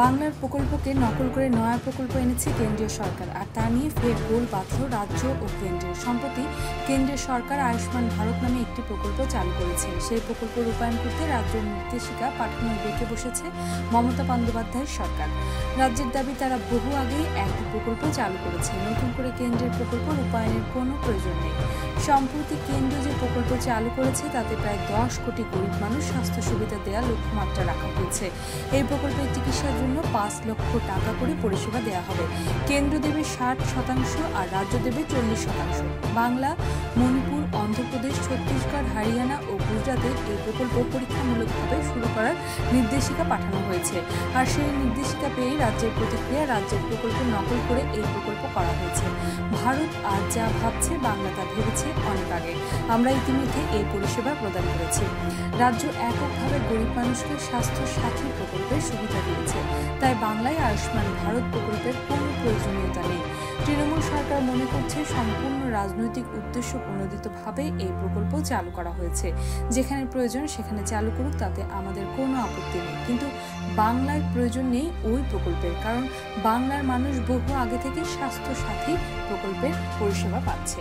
বাংলার প্রকল্পকে নকল করে নয়া প্রকল্প এনেছে কেন্দ্রীয় সরকার, আর তা নিয়ে ফের গোল বাঁধল রাজ্য ও কেন্দ্রীয় সম্প্রতি কেন্দ্রীয় সরকার আয়ুষ্মান ভারত নামে একটি প্রকল্প চালু করেছে। সেই প্রকল্প রূপায়ণ করতে রাজ্যের নির্দেশিকা পাঠানোর বেঁকে বসেছে মমতা বন্দ্যোপাধ্যায়ের সরকার। রাজ্যের দাবি, তারা বহু আগেই একটি প্রকল্প চালু করেছে। নতুন করে কেন্দ্রের প্রকল্প রূপায়ণের কোনো প্রয়োজন নেই। সম্প্রতি কেন্দ্র যে প্রকল্প চালু করেছে, তাতে প্রায় দশ কোটি গরিব মানুষ স্বাস্থ্য সুবিধা দেওয়ার লক্ষ্যমাত্রা রাখা হয়েছে। এই প্রকল্পের চিকিৎসার জন্য পাঁচ লক্ষ টাকা করে পরিষেবা দেওয়া হবে। কেন্দ্র দেবে ষাট শতাংশ আর রাজ্য দেবে চল্লিশ শতাংশ। বাংলা, মণিপুর, অন্ধ্রপ্রদেশ, ছত্তিশগড়, হরিয়ানা ও গুজরাটের এই প্রকল্প পরীক্ষামূলকভাবে শুরু করার নির্দেশিকা পাঠানো হয়েছে। আর সেই নির্দেশিকা পেয়ে রাজ্যের প্রতিক্রিয়া, রাজ্যের প্রকল্প নকল করে এই প্রকল্প করা হয়েছে। ভারত আজ যা ভাবছে বাংলা তা ভেবেছে অনেক আগে। আমরা ইতিমধ্যে এই পরিষেবা প্রদান করেছি। রাজ্য এককভাবে গরিব মানুষকে স্বাস্থ্য সাথী প্রকল্পের সুবিধা দিয়েছে। তাই বাংলায় আয়ুষ্মান ভারত প্রকল্পের কোনো প্রয়োজনীয়তা নেই। তৃণমূল সরকার মনে করছে সম্পূর্ণ রাজনৈতিক উদ্দেশ্য প্রণোদিতভাবে এই প্রকল্প চালু করা হয়েছে। যেখানে প্রয়োজন সেখানে চালু করুক, তাতে আমাদের কোনো আপত্তি নেই। কিন্তু বাংলায় প্রয়োজন নেই ওই প্রকল্পের। কারণ বাংলার মানুষ বহু আগে থেকে স্বাস্থ্য সাথী প্রকল্পের পরিষেবা পাচ্ছে।